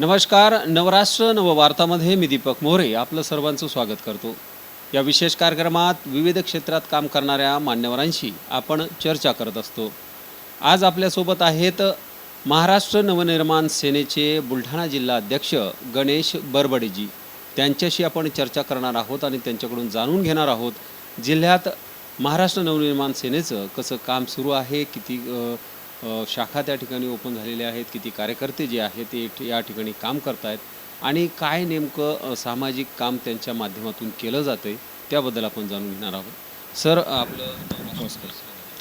नमस्कार नवराष्ट्र नववार्तामध्ये मी दीपक मोरे आपलं सर्वांचं स्वागत करतो. या विशेष कार्यक्रमात विविध क्षेत्रात काम करणाऱ्या मान्यवरांशी आपण चर्चा करत असतो. आज आपल्यासोबत आहेत महाराष्ट्र नवनिर्माण सेनेचे बुलढाणा जिल्हा अध्यक्ष गणेश बरबडेजी. त्यांच्याशी आपण चर्चा करणार आहोत आणि त्यांच्याकडून जाणून घेणार आहोत जिल्ह्यात महाराष्ट्र नवनिर्माण सेनेचं कसं काम सुरू आहे किती शाखा त्या ठिकाणी ओपन झालेल्या आहेत किती कार्यकर्ते जे आहेत ते या ठिकाणी काम करतायत. आणि काय नेमकं सामाजिक काम त्यांच्या माध्यमातून केलं जातं त्याबद्दल आपण जाणून घेणार आहोत. सर आपलं नमस्कार.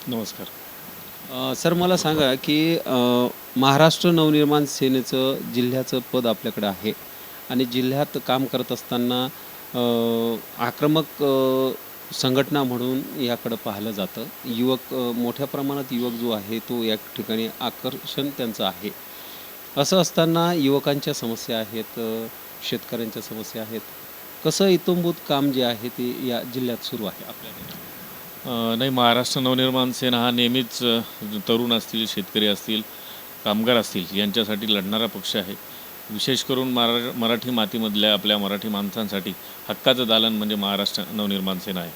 नमस्कार. सर मला सांगा की महाराष्ट्र नवनिर्माण सेनेचं जिल्ह्याचं पद आपल्याकडे आहे. आणि जिल्ह्यात काम करत असताना आक्रमक संघटना म्हणून याकडं पाहिलं जातं. युवक मोठ्या प्रमाणात युवक जो आहे तो या ठिकाणी आकर्षण त्यांचं आहे. असं असताना युवकांच्या समस्या आहेत शेतकऱ्यांच्या समस्या आहेत. कसं इतंभूत काम जे आहे ते या जिल्ह्यात सुरू आहे आपल्याकडे? नाही महाराष्ट्र नवनिर्माण सेना हा नेहमीच तरुण असतील शेतकरी असतील कामगार असतील यांच्यासाठी लढणारा पक्ष आहे. विशेष करून मरा मराठी मातीमधल्या आपल्या मराठी माणसांसाठी हक्काचं दालन म्हणजे महाराष्ट्र नवनिर्माण सेना आहे.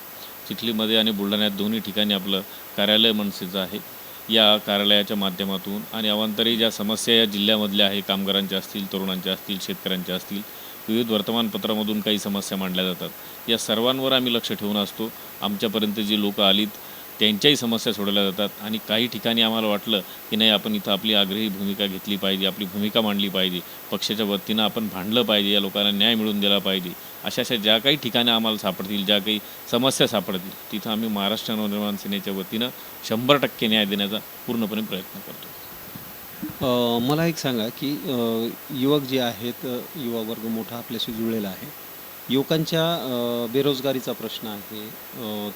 चिखलीमध्ये आणि बुलढाण्यात दोन्ही ठिकाणी आपलं कार्यालय मनसेचं आहे. या कार्यालयाच्या माध्यमातून आणि अवांतरी ज्या समस्या या जिल्ह्यामधल्या आहे कामगारांच्या असतील तरुणांच्या असतील शेतकऱ्यांच्या असतील विविध वर्तमानपत्रामधून काही समस्या मांडल्या जातात. या सर्वांवर आम्ही लक्ष ठेवून असतो. आमच्यापर्यंत जी लोकं आलीत त्यांच्याही समस्या सोडवल्या जातात. आणि काही ठिकाणी आम्हाला वाटलं की नाही आपण इथं आपली आग्रही भूमिका घेतली पाहिजे आपली भूमिका मांडली पाहिजे. पक्षाच्या वतीनं आपण भांडलं पाहिजे या लोकांना न्याय मिळवून दिला पाहिजे. अशा अशा ज्या काही ठिकाणी आम्हाला सापडतील ज्या काही समस्या सापडतील तिथं आम्ही महाराष्ट्र नवनिर्माण सेनेच्या वतीनं शंभर टक्के न्याय देण्याचा पूर्णपणे प्रयत्न करतो. मला एक सांगा की युवक जे आहेत युवा वर्ग मोठा आपल्याशी जुळलेला आहे. युवकांच्या बेरोजगारीचा प्रश्न आहे.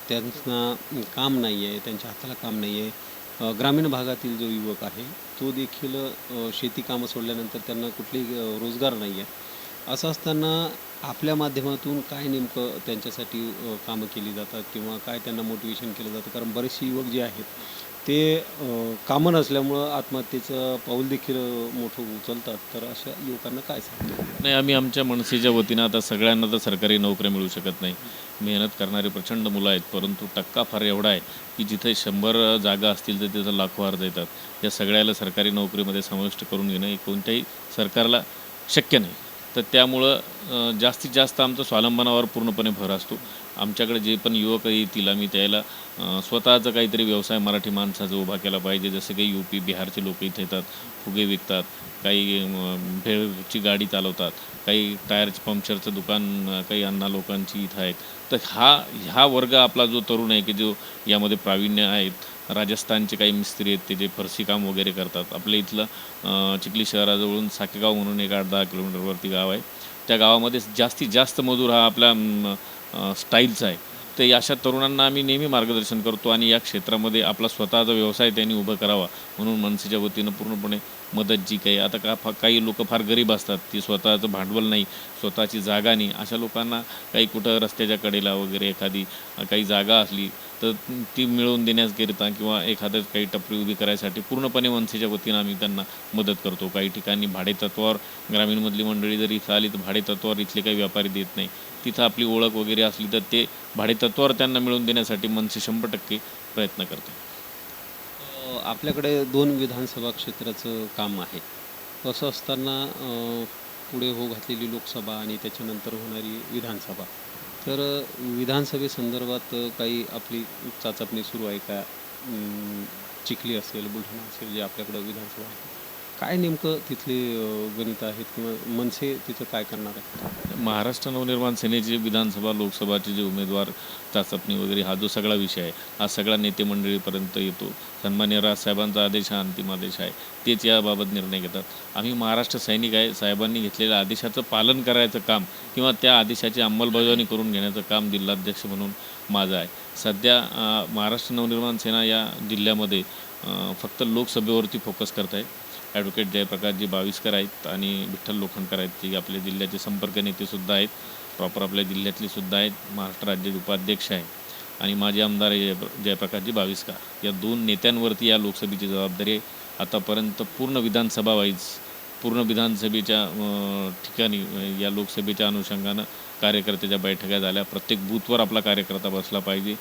त्यांना काम नाही आहे त्यांच्या हाताला काम नाही आहे ग्रामीण भागातील जो युवक आहे तो देखील शेती कामं सोडल्यानंतर त्यांना कुठलीही रोजगार नाही आहे असं असताना आपल्या माध्यमातून काय नेमकं त्यांच्यासाठी कामं केली जातात किंवा काय त्यांना मोटिवेशन केलं जातं? कारण बरेचसे युवक जे आहेत ते कामं नसल्यामुळं आत्महत्येचं पाऊल देखील मोठं उचलतात. तर अशा युवकांना काय सांगतो नाही आम्ही आमच्या मनसेच्या वतीनं आता सगळ्यांना तर सरकारी नोकऱ्या मिळू शकत नाही. मेहनत करणारी प्रचंड मुलं आहेत परंतु टक्का फार एवढा आहे की जिथे शंभर जागा असतील तर तिथं लाखो अर्ज येतात. या सगळ्याला सरकारी नोकरीमध्ये समाविष्ट करून घेणं हे कोणत्याही सरकारला शक्य नाही. तर त्यामुळं जास्तीत जास्त आमचं स्वावलंबनावर पूर्णपणे भर असतो. आमच्याकडे जे पण युवक येतील आम्ही त्याला स्वतःचा काहीतरी व्यवसाय मराठी माणसाचा उभा केला पाहिजे. जसं काही यू पी बिहारचे लोक इथे येतात फुगे विकतात काही भेळची गाडी चालवतात काही टायरचं पंक्चरचं दुकान काही अण्णा लोकांची इथं आहेत. तर हा ह्या वर्ग आपला जो तरुण आहे की जो यामध्ये प्रावीण्य आहेत राजस्थानचे काही मिस्त्री आहेत ते जे फरशी काम वगैरे करतात. आपल्या इथलं चिखली शहराजवळून साकेगाव म्हणून एक आठ दहा किलोमीटरवरती गाव आहे. त्या गावामध्ये जास्तीत जास्त मजूर हा आपला स्टाईलचं आहे. तर अशा तरुणांना आम्ही नेहमी मार्गदर्शन करतो आणि या क्षेत्रामध्ये आपला स्वतःचा व्यवसाय त्यांनी उभं करावा म्हणून मनसेच्या वतीनं पूर्णपणे मदत जी काही आता का फा काही लोक फार गरीब असतात ती स्वतःचं भांडवल नाही स्वतःची जागा नाही अशा लोकांना काही कुठं रस्त्याच्या कडेला वगैरे एखादी काही जागा असली तर ती मिळवून देण्याकरिता किंवा एखादं काही टपरी उभी करायसाठी पूर्णपणे मनसेच्या वतीनं आम्ही त्यांना मदत करतो. काही ठिकाणी भाडेतत्वावर ग्रामीणमधली मंडळी जर इथं आली तर भाडेतत्वावर इथले काही व्यापारी देत नाही. तिथं आपली ओळख वगैरे असली तर ते भाडेतत्वावर त्यांना मिळवून देण्यासाठी मनसे शंभर टक्के प्रयत्न करते आपल्याकडे दोन विधानसभा क्षेत्राचं काम आहे. असं असताना पुढे हो घातलेली लोकसभा आणि त्याच्यानंतर होणारी विधानसभा. तर विधानसभेसंदर्भात काही आपली चाचपणी सुरू आहे का? चिखली असेल बुलढाणा असेल जे आपल्याकडं विधानसभा आहे. काय नेमकं तिथले गणित आहेत किंवा मनसे तिथं काय करणार आहे महाराष्ट्र नवनिर्माण सेनेचे विधानसभा लोकसभाचे जे उमेदवार चाचपणी वगैरे हा जो सगळा विषय आहे हा सगळा नेते मंडळीपर्यंत येतो. सन्मान्य राजसाहेबांचा आदेश हा अंतिम आदेश आहे. तेच याबाबत निर्णय घेतात. आम्ही महाराष्ट्र सैनिक आहे साहेबांनी घेतलेल्या आदेशाचं पालन करायचं काम किंवा त्या आदेशाची अंमलबजावणी करून घेण्याचं काम जिल्हाध्यक्ष म्हणून माझं आहे. सध्या महाराष्ट्र नवनिर्माण सेना या जिल्ह्यामध्ये फक्त लोकसभेवरती फोकस करत आहे. ॲडव्होकेट जयप्रकाशजी बाविस्कर आहेत आणि विठ्ठल लोखंडकर आहेत जे आपल्या जिल्ह्याचे संपर्क नेतेसुद्धा आहेत. प्रॉपर आपल्या जिल्ह्यातले सुद्धा आहेत. महाराष्ट्र राज्याचे उपाध्यक्ष आहे आणि माजी आमदार जय जयप्रकाशजी बाविस्कर. या दोन नेत्यांवरती या लोकसभेची जबाबदारी आहे. आतापर्यंत पूर्ण विधानसभा वाईज पूर्ण विधानसभेच्या ठिकाणी या लोकसभेच्या अनुषंगानं कार्यकर्त्याच्या बैठका झाल्या. प्रत्येक बूथवर आपला कार्यकर्ता बसला पाहिजे.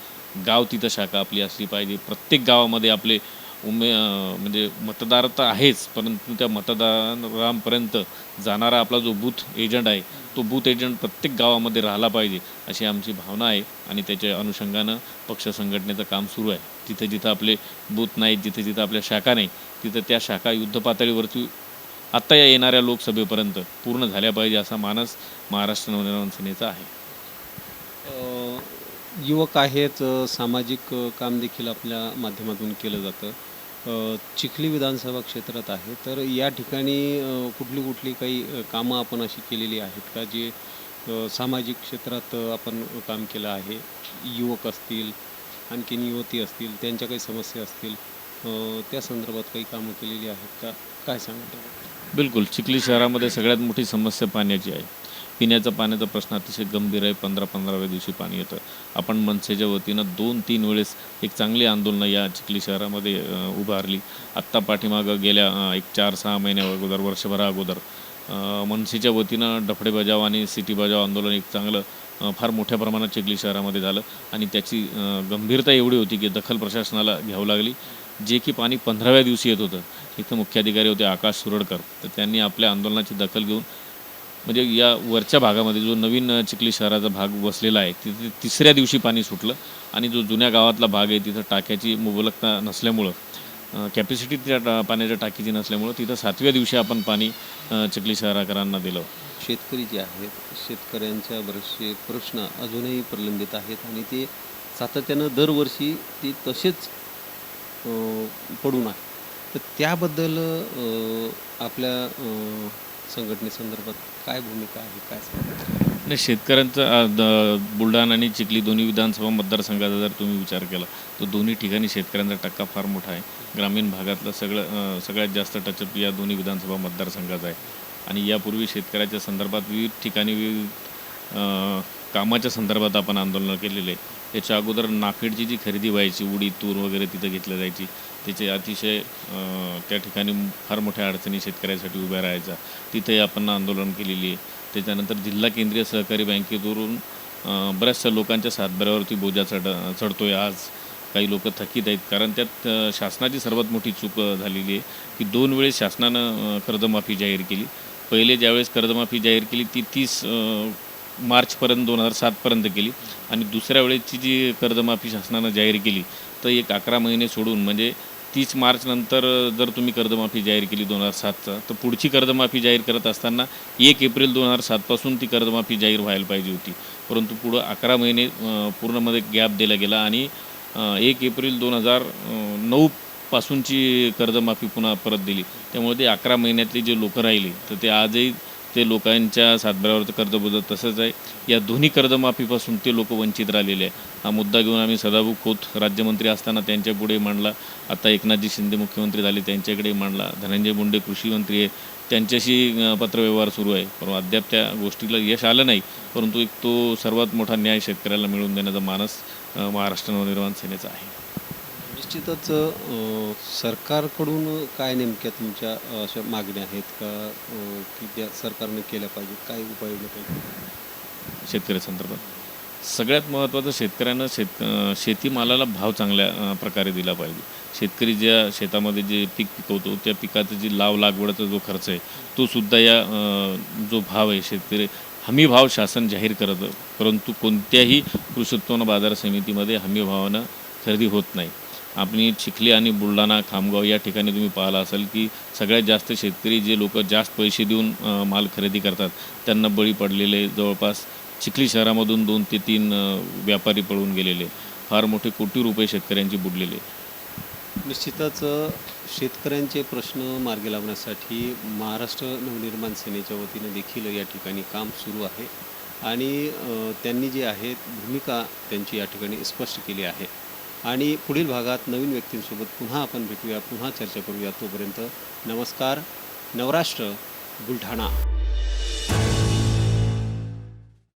गाव तिथं शाखा आपली असली पाहिजे. प्रत्येक गावामध्ये आपले उमे म्हणजे मतदार तर आहेच परंतु त्या मतदारांपर्यंत जाणारा आपला जो बूथ एजंट आहे तो बूथ एजंट प्रत्येक गावामध्ये राहिला पाहिजे अशी आमची भावना आहे आणि त्याच्या अनुषंगानं पक्ष संघटनेचं काम सुरू आहे. जिथे जिथं आपले बूथ नाहीत जिथे जिथं आपल्या शाखा नाही तिथं त्या शाखा युद्ध पातळीवरती आत्ता या येणाऱ्या लोकसभेपर्यंत पूर्ण झाल्या पाहिजे असा मानस महाराष्ट्र नवनिर्माण सेनेचा आहे. युवक आहेत सामाजिक काम देखील आपल्या माध्यमातून केलं जातं. चिखली विधानसभा क्षेत्रात आहे. तर या ठिकाणी कुठली कुठली काही कामं आपण अशी केलेली आहेत का? जे सामाजिक क्षेत्रात आपण काम केलं आहे. युवक असतील आणखीन युवती असतील त्यांच्या काही समस्या असतील त्या संदर्भात काही कामं केलेली आहेत का? काय सांगता बिलकुल. चिखली शहरामध्ये सगळ्यात मोठी समस्या पाण्याची आहे. पिण्याचा पाण्याचा प्रश्न अतिशय गंभीर आहे. पंधरा पंधराव्या दिवशी पाणी येतं आपण मनसेच्या वतीनं दोन तीन वेळेस एक चांगली आंदोलनं या चिखली शहरामध्ये उभारली आत्ता पाठीमागं गेल्या एक चार सहा महिन्या अगोदर वर्षभरा अगोदर मनसेच्या वतीनं डफडे बजाव आणि सिटी बजाव आंदोलन एक चांगलं फार मोठ्या प्रमाणात चिखली शहरामध्ये झालं आणि त्याची गंभीरता एवढी होती की दखल प्रशासनाला घ्यावं लागली. जे की पाणी पंधराव्या दिवशी येत होतं. इथं मुख्याधिकारी होते आकाश सुरडकर. तर त्यांनी आपल्या आंदोलनाची दखल घेऊन म्हणजे या वरच्या भागामध्ये जो नवीन चिखली शहराचा भाग वसलेला आहे तिथे तिसऱ्या दिवशी पाणी सुटलं आणि जो जुन्या गावातला भाग आहे तिथं टाक्याची मुबलकता नसल्यामुळं कॅपॅसिटी त्या टा- पाण्याच्या टाकीची नसल्यामुळं तिथं सातव्या दिवशी आपण पाणी चिखली शहराकरांना दिलं. शेतकरी जे आहेत शेतकऱ्यांच्या बरेचसे प्रश्न अजूनही प्रलंबित आहेत आणि ते सातत्यानं दरवर्षी ते तसेच पडून आहे. तर त्याबद्दल आपल्या संघटनेसंदर्भात काय भूमिका आहे काय नाही आणि शेतकऱ्यांचा द- बुलढाणा आणि चिखली दोन्ही विधानसभा मतदारसंघाचा जर तुम्ही विचार केला तर दोन्ही ठिकाणी शेतकऱ्यांचा टक्का फार मोठा आहे. ग्रामीण भागातलं सगळं सगळ्यात जास्त टचअप या दोन्ही विधानसभा मतदारसंघाचा आहे. आणि यापूर्वी शेतकऱ्याच्या संदर्भात विविध ठिकाणी विविध कामाच्या संदर्भात आपण आंदोलनं केलेले आहे त्याच्या अगोदर नाफेडची जी खरेदी व्हायची उडीद तूर वगैरे तिथं घेतल्या जायची. त्याचे अतिशय त्या ठिकाणी फार मोठ्या अडचणी शेतकऱ्यासाठी उभ्या राहायचा. तिथे आपण आंदोलन केलेली आहे. त्याच्यानंतर जिल्हा केंद्रीय सहकारी बँकेतून बऱ्याचशा लोकांच्या सातबाऱ्यावरती बोजा चढ चढतोय. आज काही लोक थकीत आहेत. कारण त्यात शासनाची सर्वात मोठी चूक झालेली आहे की दोन वेळेस शासनानं कर्जमाफी जाहीर केली. पहिले ज्यावेळेस कर्जमाफी जाहीर केली ती तीस मार्चपर्यंत दोन हजार सातपर्यंत केली. आणि दुसऱ्या वेळेची जी कर्जमाफी शासनानं जाहीर केली तर एक अकरा महिने सोडून म्हणजे तीस मार्चनंतर जर तुम्ही कर्जमाफी जाहीर केली दोन हजार सातचा तर पुढची कर्जमाफी जाहीर करत असताना एक एप्रिल दोन हजार सातपासून ती कर्जमाफी जाहीर व्हायला पाहिजे होती. परंतु पुढं अकरा महिने पूर्णमध्ये गॅप दिला गेला आणि एक एप्रिल दोन हजार नऊ पासूनची कर्जमाफी पुन्हा परत दिली. त्यामुळे ते अकरा महिन्यातले जे लोक राहिले तर ते आजही ते लोकांच्या सातबाऱ्यावरचं कर्ज बुजत तसंच आहे. या दोन्ही कर्जमाफीपासून ते लोक वंचित राहिलेले आहे हा मुद्दा घेऊन आम्ही सदाभाऊ खोत राज्यमंत्री असताना त्यांच्यापुढे मांडला. आता एकनाथजी शिंदे मुख्यमंत्री झाले त्यांच्याकडे मांडला. धनंजय मुंडे कृषी मंत्री आहे त्यांच्याशी पत्रव्यवहार सुरू आहे. परंतु अद्याप त्या गोष्टीला यश आलं नाही. परंतु एक तो सर्वात मोठा न्याय शेतकऱ्याला मिळवून देण्याचा मानस महाराष्ट्र नवनिर्माण सेनेचा आहे. निश्चितच सरकारकडून काय नेमक्या तुमच्या अशा मागण्या आहेत का? की त्या सरकारने केल्या पाहिजेत? काय उपाययोजना पाहिजे शेतकऱ्यासंदर्भात सगळ्यात महत्त्वाचं शेतकऱ्यांना शेत शेतीमालाला भाव चांगल्या प्रकारे दिला पाहिजे. शेतकरी ज्या शेतामध्ये जे पीक पिकवतो त्या पिकाचं जी लाव लागवडचा जो खर्च आहे तो सुद्धा या जो भाव आहे शेतकरी हमी भाव शासन जाहीर करतं परंतु कोणत्याही कृषी उत्पन्न बाजार समितीमध्ये हमी भावानं खरेदी होत नाही. आपली चिखली आणि बुलढाणा खामगाव या ठिकाणी तुम्ही पाहिला असाल की सगळ्यात जास्त शेतकरी जे लोक जास्त पैसे देऊन माल खरेदी करतात त्यांना बळी पडलेले जवळपास चिखली शहरामधून दोन ते तीन व्यापारी पळून गेलेले. फार मोठे कोटी रुपये शेतकऱ्यांचे बुडलेले. निश्चितच शेतकऱ्यांचे प्रश्न मार्गी लावण्यासाठी महाराष्ट्र नवनिर्माण सेनेच्या वतीनं देखील या ठिकाणी काम सुरू आहे. आणि त्यांनी जे आहे भूमिका त्यांची या ठिकाणी स्पष्ट केली आहे. आणि पुढील भागात नवीन व्यक्तींसोबत पुन्हा आपण भेटूया पुन्हा चर्चा करूया तोपर्यंत नमस्कार नवराष्ट्र बुलढाणा.